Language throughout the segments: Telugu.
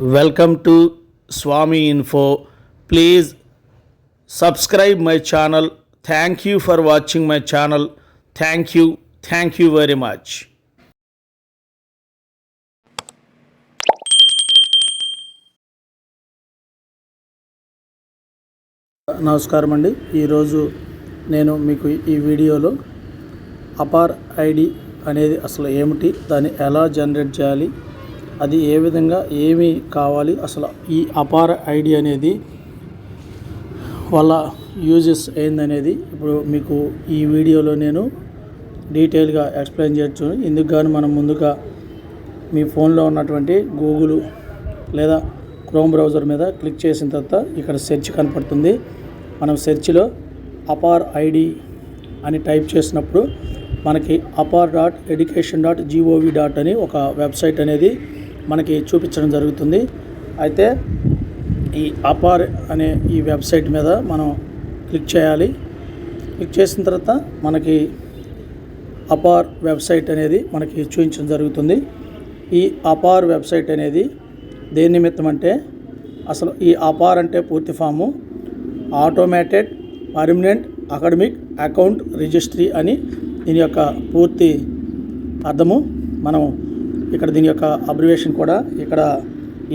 Welcome to Swami info please subscribe my channel thank you for watching my channel thank you thank you very much నమస్కారం అండి. ఈరోజు నేను మీకు ఈ వీడియోలో అపార్ ఐడి అనేది అసలు ఏమిటి? దాన్ని ఎలా జనరేట్ చేయాలి? అది ఏ విధంగా ఏమి కావాలి అసలు ఈ అపార్ ఐడి అనేది వాళ్ళ యూజెస్ ఏందనేది ఇప్పుడు మీకు ఈ వీడియోలో నేను డీటెయిల్గా ఎక్స్ప్లెయిన్ చేయొచ్చు. ఇందుకు కానీ మనం ముందుగా మీ ఫోన్లో ఉన్నటువంటి గూగుల్ లేదా క్రోమ్ బ్రౌజర్ మీద క్లిక్ చేసిన తర్వాత ఇక్కడ సెర్చ్ కనపడుతుంది. మనం సెర్చ్లో అపార్ ఐడి అని టైప్ చేసినప్పుడు మనకి APAR dot education dot GOV dot అని ఒక వెబ్సైట్ అనేది మనకి చూపించడం జరుగుతుంది. అయితే ఈ అపార్ అనే ఈ వెబ్సైట్ మీద మనం క్లిక్ చేయాలి. క్లిక్ చేసిన తర్వాత మనకి అపార్ వెబ్సైట్ అనేది మనకి చూపించడం జరుగుతుంది. ఈ అపార్ వెబ్సైట్ అనేది దేని నిమిత్తం అంటే అసలు ఈ అపార్ అంటే పూర్తి form automated permanent academic account registry అని దీని యొక్క పూర్తి అర్థము మనం ఇక్కడ దీని యొక్క అబ్రివేషన్ కూడా ఇక్కడ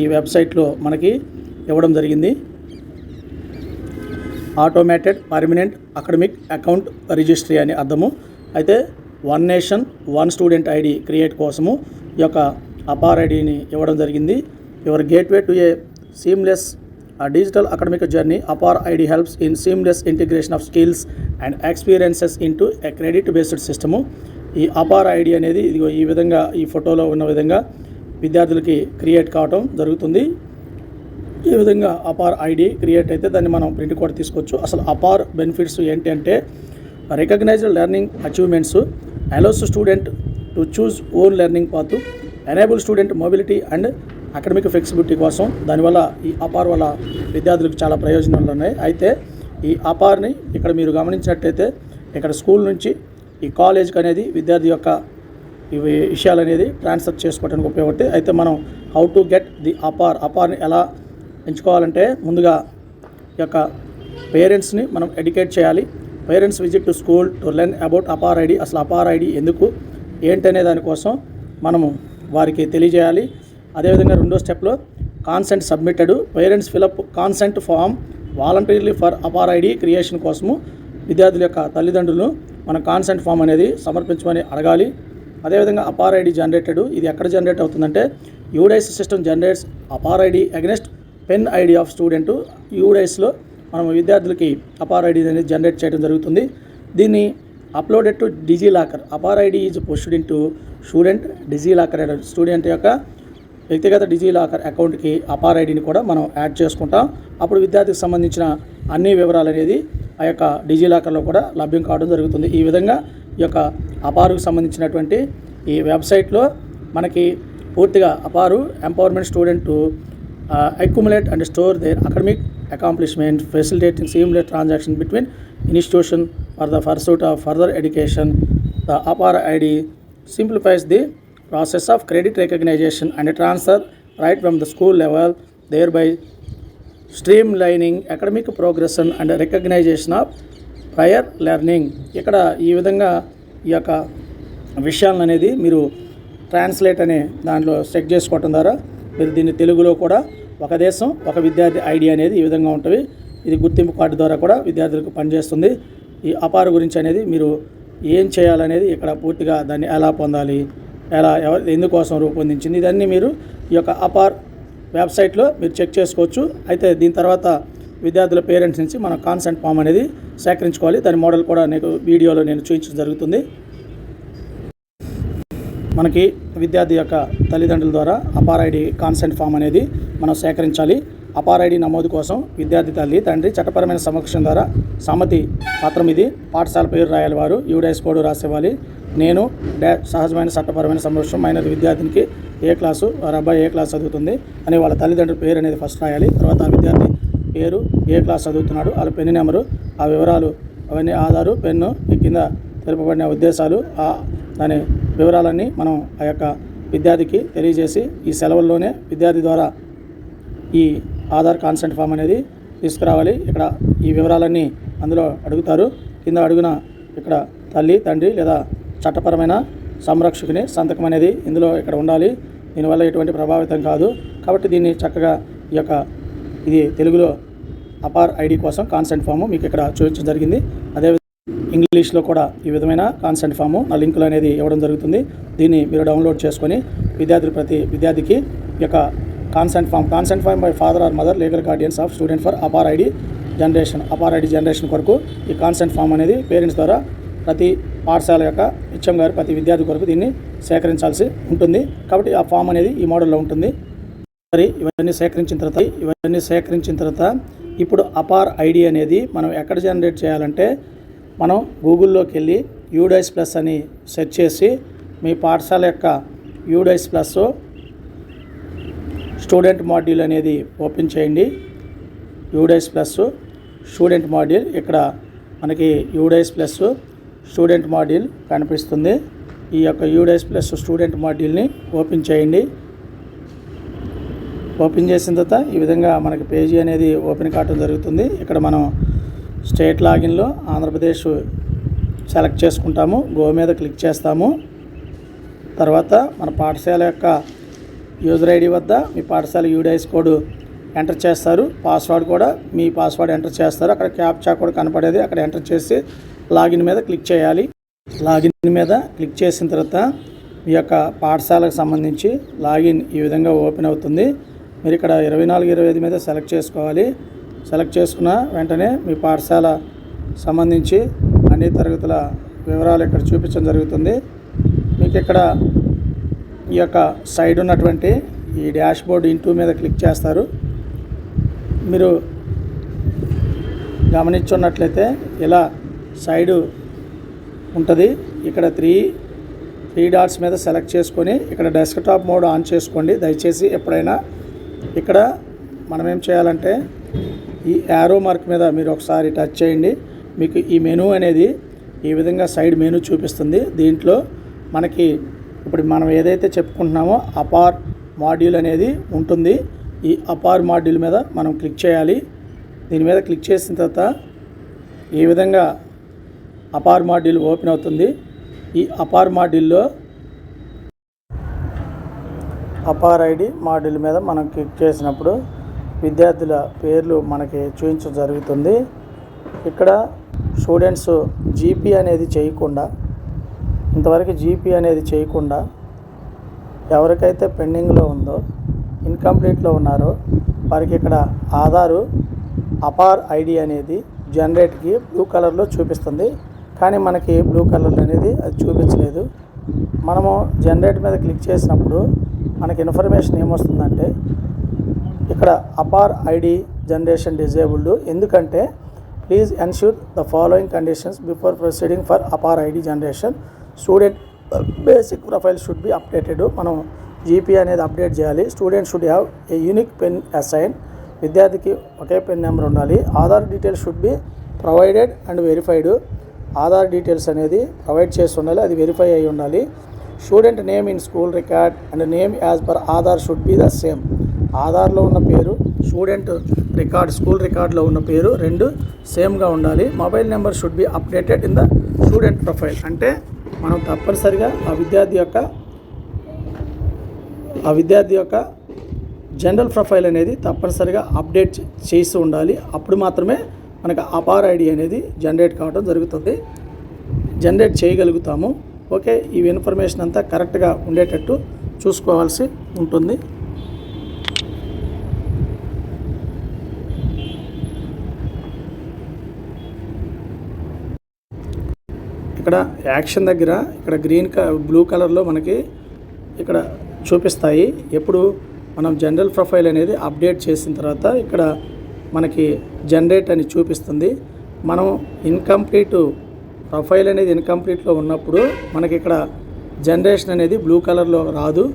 ఈ వెబ్సైట్లో మనకి ఇవ్వడం జరిగింది. Automated permanent academic account registry అని అర్థము. అయితే one nation one student ID create కోసము ఈ యొక్క అపార్ ఐడిని ఇవ్వడం జరిగింది. Your gateway to a seamless digital academic journey APAR ID helps in seamless integration of skills and experiences into a credit based system ఈ అపార్ ఐడి అనేది ఇదిగో ఈ విధంగా ఈ ఫోటోలో ఉన్న విధంగా విద్యార్థులకి క్రియేట్ కావటం జరుగుతుంది. ఈ విధంగా అపార్ ఐడి క్రియేట్ అయితే దాన్ని మనం ప్రింట్ కూడా తీసుకోవచ్చు. అసలు అపార్ బెనిఫిట్స్ ఏంటి అంటే recognised learning achievements allows student to choose own learning path enable student mobility and academic flexibility కోసం దానివల్ల ఈ అపార్ వల్ల విద్యార్థులకు చాలా ప్రయోజనాలు ఉన్నాయి. అయితే ఈ అపార్ని ఇక్కడ మీరు గమనించినట్టయితే ఇక్కడ స్కూల్ నుంచి ఈ కాలేజ్కి అనేది విద్యార్థి యొక్క ఇవి విషయాలు అనేది ట్రాన్స్ఫర్ చేసుకోవడానికి ఉపయోగపడతాయి. అయితే మనం how to get the APAR అపార్ని ఎలా ఎంచుకోవాలంటే ముందుగా ఈ యొక్క పేరెంట్స్ని మనం ఎడ్యుకేట్ చేయాలి. Parents visit to school to learn about APAR ID అసలు అపార్ ఐడి ఎందుకు ఏంటనే దానికోసం మనము వారికి తెలియజేయాలి. అదేవిధంగా రెండో స్టెప్లో consent submitted parents fill up consent form voluntarily for APAR ID creation కోసము విద్యార్థుల యొక్క తల్లిదండ్రులను మన కాన్సెంట్ ఫామ్ అనేది సమర్పించమని అడగాలి. అదేవిధంగా అపార్ ఐడి జనరేటెడ్ ఇది ఎక్కడ జనరేట్ అవుతుందంటే UDISE system generates APAR ID against PEN ID of student యూడైస్లో మనం విద్యార్థులకి అపార్ ఐడి అనేది జనరేట్ చేయడం జరుగుతుంది. దీన్ని uploaded to DigiLocker APAR ID is posted in to student DigiLocker student యొక్క వ్యక్తిగత డిజీ లాకర్ అకౌంట్కి అపార్ ఐడిని కూడా మనం యాడ్ చేసుకుంటాం. అప్పుడు విద్యార్థికి సంబంధించిన అన్ని వివరాలు అనేది ఆ యొక్క డిజీ లాకర్లో కూడా లభ్యం కావడం జరుగుతుంది. ఈ విధంగా ఈ యొక్క అపారుకు సంబంధించినటువంటి ఈ వెబ్సైట్లో మనకి పూర్తిగా APAR empowerment student to accumulate and store their academic accomplishment facilitating seamless transaction between institution for the pursuit of further education the APAR ID process of credit recognition and transfer right వమ్ the school level thereby streamlining academic progression and recognition of prior learning ఇక్కడ ఈ విధంగా ఈ యొక్క విషయాలను అనేది మీరు ట్రాన్స్లేట్ అనే దాంట్లో చెక్ చేసుకోవటం ద్వారా మీరు దీన్ని తెలుగులో కూడా ఒక దేశం ఒక విద్యార్థి ఐడియా అనేది ఈ విధంగా ఉంటుంది. ఇది గుర్తింపు కార్డు ద్వారా కూడా విద్యార్థులకు పనిచేస్తుంది. ఈ అపార్ గురించి అనేది మీరు ఏం చేయాలనేది ఇక్కడ పూర్తిగా దాన్ని ఎలా పొందాలి ఎలా ఎవరు ఎందుకోసం రూపొందించింది ఇదన్నీ మీరు ఈ యొక్క అపార్ వెబ్సైట్లో మీరు చెక్ చేసుకోవచ్చు. అయితే దీని తర్వాత విద్యార్థుల పేరెంట్స్ నుంచి మనం కాన్సెంట్ ఫామ్ అనేది సేకరించుకోవాలి. దాని మోడల్ కూడా నీకు వీడియోలో నేను చూపించడం జరుగుతుంది. మనకి విద్యార్థి యొక్క తల్లిదండ్రుల ద్వారా అపార్ ఐడి కాన్సెంట్ ఫామ్ అనేది మనం సేకరించాలి. అపార్ ఐడి నమోదు కోసం విద్యార్థి తల్లి తండ్రి చట్టపరమైన సమక్షం ద్వారా సమ్మతి పత్రం ఇది. పాఠశాల పేరు రాయాలి వారు యూడైస్ కోడ్ రాసేవాలి నేను డా సహజమైన చట్టపరమైన సమక్షం మైనర్ విద్యార్థినికి ఏ క్లాసు? వారి అబ్బాయి ఏ క్లాస్ చదువుతుంది? అని వాళ్ళ తల్లిదండ్రుల పేరు అనేది ఫస్ట్ రాయాలి. తర్వాత ఆ విద్యార్థి పేరు ఏ క్లాస్ చదువుతున్నాడు? వాళ్ళ పెన్ను నెంబరు ఆ వివరాలు అవన్నీ ఆధారు పెన్ను ఈ కింద తెలుపబడిన ఉద్దేశాలు ఆ దాని వివరాలన్నీ మనం ఆ యొక్క విద్యార్థికి తెలియజేసి ఈ సెలవుల్లోనే విద్యార్థి ద్వారా ఈ ఆధార్ కాన్సెంట్ ఫామ్ అనేది తీసుకురావాలి. ఇక్కడ ఈ వివరాలన్నీ అందులో అడుగుతారు. కింద అడుగున ఇక్కడ తల్లి తండ్రి లేదా చట్టపరమైన సంరక్షకుని సంతకం అనేది ఇందులో ఇక్కడ ఉండాలి. దీనివల్ల ఎటువంటి ప్రభావితం కాదు. కాబట్టి దీన్ని చక్కగా ఈ యొక్క ఇది తెలుగులో అపార్ ఐడి కోసం కాన్సెంట్ ఫాము మీకు ఇక్కడ చూపించడం జరిగింది. అదే ఇంగ్లీష్లో కూడా ఈ విధమైన కాన్సెంట్ ఫాము ఆ లింకులు అనేది ఇవ్వడం జరుగుతుంది. దీన్ని మీరు డౌన్లోడ్ చేసుకొని విద్యార్థులు ప్రతి విద్యార్థికి ఈ యొక్క consent form consent form by father or mother legal guardians of student for APAR ID generation APAR ID generation కొరకు ఈ కాన్సెంట్ ఫామ్ అనేది పేరెంట్స్ ద్వారా ప్రతి పాఠశాల యొక్క ఇచ్చం గారు ప్రతి విద్యార్థి కొరకు దీన్ని సేకరించాల్సి ఉంటుంది. కాబట్టి ఆ ఫామ్ అనేది ఈ మోడల్లో ఉంటుంది. మరి ఇవన్నీ సేకరించిన తర్వాత ఇవన్నీ సేకరించిన తర్వాత ఇప్పుడు అపార్ ఐడి అనేది మనం ఎక్కడ జనరేట్ చేయాలంటే మనం గూగుల్లోకి వెళ్ళి యూడైస్ ప్లస్ అని సెర్చ్ చేసి మీ పాఠశాల యొక్క యూడైస్ ప్లస్ స్టూడెంట్ మాడ్యూల్ అనేది ఓపెన్ చేయండి. UDISE plus student module. ఇక్కడ మనకి యూడైస్ ప్లస్ స్టూడెంట్ మాడ్యూల్ కనిపిస్తుంది. ఈ యొక్క యూడైస్ ప్లస్ స్టూడెంట్ మాడ్యూల్ని ఓపెన్ చేయండి. ఓపెన్ చేసిన తర్వాత ఈ విధంగా మనకి పేజీ అనేది ఓపెన్ కావడం జరుగుతుంది. ఇక్కడ మనం స్టేట్ లాగిన్లో ఆంధ్రప్రదేశ్ సెలెక్ట్ చేసుకుంటాము. గో మీద క్లిక్ చేస్తాము. తర్వాత మన పాఠశాల యొక్క యూజర్ ఐడి వద్ద మీ పాఠశాల యూడిఐస్ కోడ్ ఎంటర్ చేస్తారు. పాస్వర్డ్ కూడా మీ పాస్వర్డ్ ఎంటర్ చేస్తారు. అక్కడ క్యాప్చా కూడా కనపడేది. అక్కడ ఎంటర్ చేసి లాగిన్ మీద క్లిక్ చేయాలి. లాగిన్ మీద క్లిక్ చేసిన తర్వాత మీ యొక్క పాఠశాలకు సంబంధించి లాగిన్ ఈ విధంగా ఓపెన్ అవుతుంది. మీరు ఇక్కడ ఇరవై నాలుగు ఇరవై ఐదు మీద సెలెక్ట్ చేసుకోవాలి. సెలెక్ట్ చేసుకున్న వెంటనే మీ పాఠశాల సంబంధించి అన్ని తరగతుల వివరాలు ఇక్కడ చూపించడం జరుగుతుంది. మీకు ఇక్కడ ఈ యొక్క సైడ్ ఉన్నటువంటి ఈ డాష్ బోర్డ్ ఇంటూ మీద క్లిక్ చేస్తారు. మీరు గమనించున్నట్లయితే ఇలా సైడు ఉంటుంది. ఇక్కడ త్రీ త్రీ డాట్స్ మీద సెలెక్ట్ చేసుకొని ఇక్కడ డెస్క్టాప్ మోడ్ ఆన్ చేసుకోండి. దయచేసి ఎప్పుడైనా ఇక్కడ మనం ఏం చేయాలంటే ఈ యారో మార్క్ మీద మీరు ఒకసారి టచ్ చేయండి. మీకు ఈ మెనూ అనేది ఈ విధంగా సైడ్ మెనూ చూపిస్తుంది. దీంట్లో మనకి ఇప్పుడు మనం ఏదైతే చెప్పుకుంటున్నామో అపార్ మాడ్యూల్ అనేది ఉంటుంది. ఈ అపార్ మాడ్యూల్ మీద మనం క్లిక్ చేయాలి. దీని మీద క్లిక్ చేసిన తర్వాత ఈ విధంగా అపార్ మాడ్యూల్ ఓపెన్ అవుతుంది. ఈ అపార్ మాడ్యూల్లో అపార్ ఐడి మాడ్యూల్ మీద మనం క్లిక్ చేసినప్పుడు విద్యార్థుల పేర్లు మనకి చూపించడం జరుగుతుంది. ఇక్కడ స్టూడెంట్స్ జీపీ అనేది చేయకుండా ఇంతవరకు జీపీ అనేది చేయకుండా ఎవరికైతే పెండింగ్లో ఉందో ఇన్కంప్లీట్లో ఉన్నారో వారికి ఇక్కడ ఆధారు అపార్ ఐడి అనేది జనరేట్కి బ్లూ కలర్లో చూపిస్తుంది. కానీ మనకి బ్లూ కలర్ అనేది అది చూపించలేదు. మనము జనరేట్ మీద క్లిక్ చేసినప్పుడు మనకి ఇన్ఫర్మేషన్ ఏమొస్తుందంటే ఇక్కడ అపార్ ఐడి జనరేషన్ డిజేబుల్డ్. ఎందుకంటే please ensure the following conditions before proceeding for APAR ID generation. Student basic profile should be updated మనం జీపీ అనేది అప్డేట్ చేయాలి. Student should have a unique PEN assign విద్యార్థికి ఒకే పెన్ నెంబర్ ఉండాలి. Aadhaar details should be provided and verified Aadhaar details అనేది ప్రొవైడ్ చేసి ఉండాలి. అది వెరిఫై అయి ఉండాలి. Student name in school record and name as per Aadhaar should be the same ఆధార్లో ఉన్న పేరు స్టూడెంట్ రికార్డ్ స్కూల్ రికార్డులో ఉన్న పేరు రెండు సేమ్గా ఉండాలి. Mobile number should be updated in the student profile అంటే మనం తప్పనిసరిగా ఆ విద్యార్థి యొక్క ఆ విద్యార్థి యొక్క జనరల్ ప్రొఫైల్ అనేది తప్పనిసరిగా అప్డేట్ చేస్తూ ఉండాలి. అప్పుడు మాత్రమే మనకు అపార్ ఐడి అనేది జనరేట్ కావడం జరుగుతుంది. జనరేట్ చేయగలుగుతాము. ఓకే ఈ ఇన్ఫర్మేషన్ అంతా కరెక్ట్గా ఉండేటట్టు చూసుకోవాల్సి ఉంటుంది. ఇక్కడ యాక్షన్ దగ్గర ఇక్కడ గ్రీన్ క బ్లూ కలర్లో మనకి ఇక్కడ చూపిస్తాయి. ఎప్పుడు మనం జనరల్ ప్రొఫైల్ అనేది అప్డేట్ చేసిన తర్వాత ఇక్కడ మనకి జనరేట్ అని చూపిస్తుంది. మనం ఇన్కంప్లీట్ ప్రొఫైల్ అనేది ఇన్కంప్లీట్లో ఉన్నప్పుడు మనకి ఇక్కడ జనరేషన్ అనేది బ్లూ కలర్లో రాదు.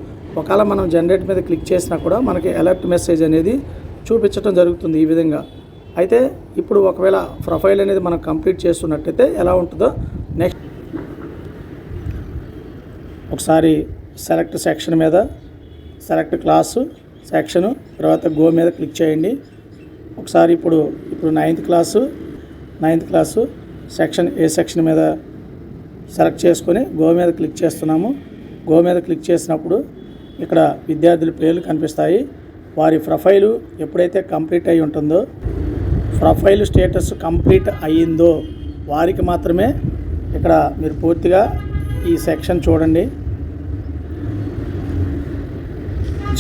ఒకవేళ మనం జనరేట్ మీద క్లిక్ చేసినా కూడా మనకి అలర్ట్ మెసేజ్ అనేది చూపించడం జరుగుతుంది ఈ విధంగా. అయితే ఇప్పుడు ఒకవేళ ప్రొఫైల్ అనేది మనం కంప్లీట్ చేస్తున్నట్టయితే ఎలా ఉంటుందో నెక్స్ట్ ఒకసారి సెలెక్ట్ సెక్షన్ మీద సెలెక్ట్ క్లాసు సెక్షను తర్వాత గో మీద క్లిక్ చేయండి. ఒకసారి ఇప్పుడు ఇప్పుడు ninth class ninth class section A section మీద సెలెక్ట్ చేసుకొని గో మీద క్లిక్ చేస్తున్నాము. గో మీద క్లిక్ చేసినప్పుడు ఇక్కడ విద్యార్థుల పేర్లు కనిపిస్తాయి. వారి ప్రొఫైలు ఎప్పుడైతే కంప్లీట్ అయి ఉంటుందో ప్రొఫైల్ స్టేటస్ కంప్లీట్ అయ్యిందో వారికి మాత్రమే ఇక్కడ మీరు పూర్తిగా ఈ సెక్షన్ చూడండి.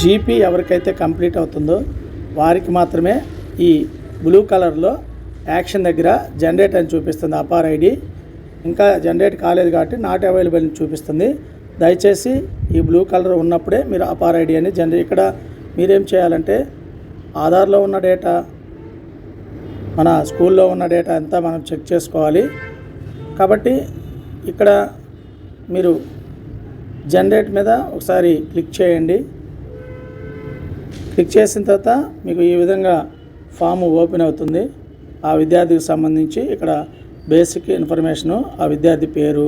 జీపీ ఎవరికైతే కంప్లీట్ అవుతుందో వారికి మాత్రమే ఈ బ్లూ కలర్లో యాక్షన్ దగ్గర జనరేట్ అని చూపిస్తుంది అపార్ ఐడి. ఇంకా జనరేట్ కాలేదు కాబట్టి నాట్ అవైలబుల్ అని చూపిస్తుంది. దయచేసి ఈ బ్లూ కలర్ ఉన్నప్పుడే మీరు అపార్ ఐడి అని జనరేట్ ఇక్కడ మీరేం చేయాలంటే ఆధార్లో ఉన్న డేటా మన స్కూల్లో ఉన్న డేటా అంతా మనం చెక్ చేసుకోవాలి. కాబట్టి ఇక్కడ మీరు జనరేట్ మీద ఒకసారి క్లిక్ చేయండి. క్లిక్ చేసిన తర్వాత మీకు ఈ విధంగా ఫామ్ ఓపెన్ అవుతుంది. ఆ విద్యార్థికి సంబంధించి ఇక్కడ బేసిక్ ఇన్ఫర్మేషను ఆ విద్యార్థి పేరు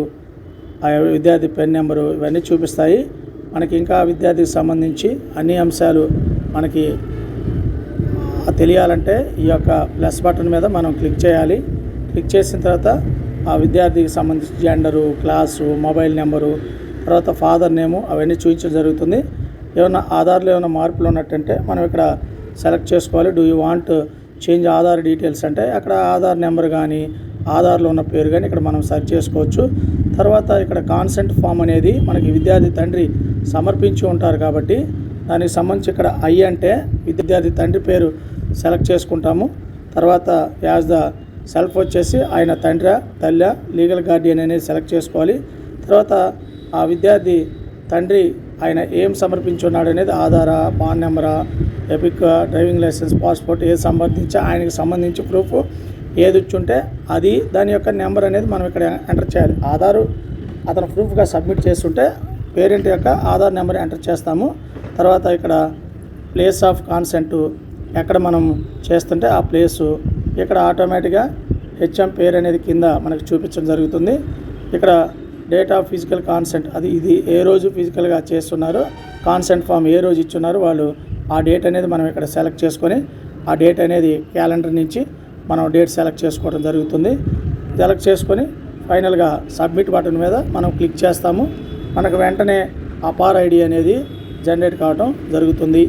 ఆ విద్యార్థి పెన్ నెంబరు ఇవన్నీ చూపిస్తాయి. మనకి ఇంకా ఆ విద్యార్థికి సంబంధించి అన్ని అంశాలు మనకి తెలియాలంటే ఈ యొక్క ప్లస్ బటన్ మీద మనం క్లిక్ చేయాలి. క్లిక్ చేసిన తర్వాత ఆ విద్యార్థికి సంబంధించి జెండరు క్లాసు మొబైల్ నెంబరు తర్వాత ఫాదర్ నేము అవన్నీ చూపించడం జరుగుతుంది. ఏమైనా ఆధార్లో ఏమైనా మార్పులు ఉన్నట్టంటే మనం ఇక్కడ సెలెక్ట్ చేసుకోవాలి. Do you want change Aadhaar details అంటే అక్కడ ఆధార్ నెంబర్ కానీ ఆధార్లో ఉన్న పేరు కానీ ఇక్కడ మనం సెర్చ్ చేసుకోవచ్చు. తర్వాత ఇక్కడ కాన్సెంట్ ఫామ్ అనేది మనకి విద్యార్థి తండ్రి సమర్పించి ఉంటారు కాబట్టి దానికి సంబంధించి ఇక్కడ ఐ అంటే విద్యార్థి తండ్రి పేరు సెలెక్ట్ చేసుకుంటాము. తర్వాత యాజ్ ద సెల్ఫ్ వచ్చేసి ఆయన తండ్రి తల్లి లీగల్ గార్డియన్ అనేది సెలెక్ట్ చేసుకోవాలి. తర్వాత ఆ విద్యార్థి తండ్రి ఆయన ఏం సమర్పించున్నాడు అనేది ఆధారా పాన్ నెంబరా ఎపిక్ డ్రైవింగ్ లైసెన్స్ పాస్పోర్ట్ ఏది సంబంధించి ఆయనకి సంబంధించి ప్రూఫ్ ఏది ఇచ్చుంటే అది దాని యొక్క నెంబర్ అనేది మనం ఇక్కడ ఎంటర్ చేయాలి. ఆధారు అతను ప్రూఫ్గా సబ్మిట్ చేస్తుంటే పేరెంట్ యొక్క ఆధార్ నెంబర్ ఎంటర్ చేస్తాము. తర్వాత ఇక్కడ ప్లేస్ ఆఫ్ కాన్సెంట్ ఎక్కడ మనం చేస్తుంటే ఆ ప్లేసు ఇక్కడ ఆటోమేటిక్గా హెచ్ఎం పేరు అనేది కింద మనకు చూపించడం జరుగుతుంది. ఇక్కడ డేట్ ఆఫ్ ఫిజికల్ కాన్సెంట్ అది ఇది ఏ రోజు ఫిజికల్గా చేస్తున్నారు కాన్సెంట్ ఫామ్ ఏ రోజు ఇచ్చున్నారు వాళ్ళు ఆ డేట్ అనేది మనం ఇక్కడ సెలెక్ట్ చేసుకొని ఆ డేట్ అనేది క్యాలెండర్ నుంచి మనం డేట్ సెలెక్ట్ చేసుకోవడం జరుగుతుంది. సెలెక్ట్ చేసుకొని ఫైనల్గా సబ్మిట్ బటన్ మీద మనం క్లిక్ చేస్తాము. మనకు వెంటనే అపార్ ఐడి అనేది జనరేట్ కావడం జరుగుతుంది.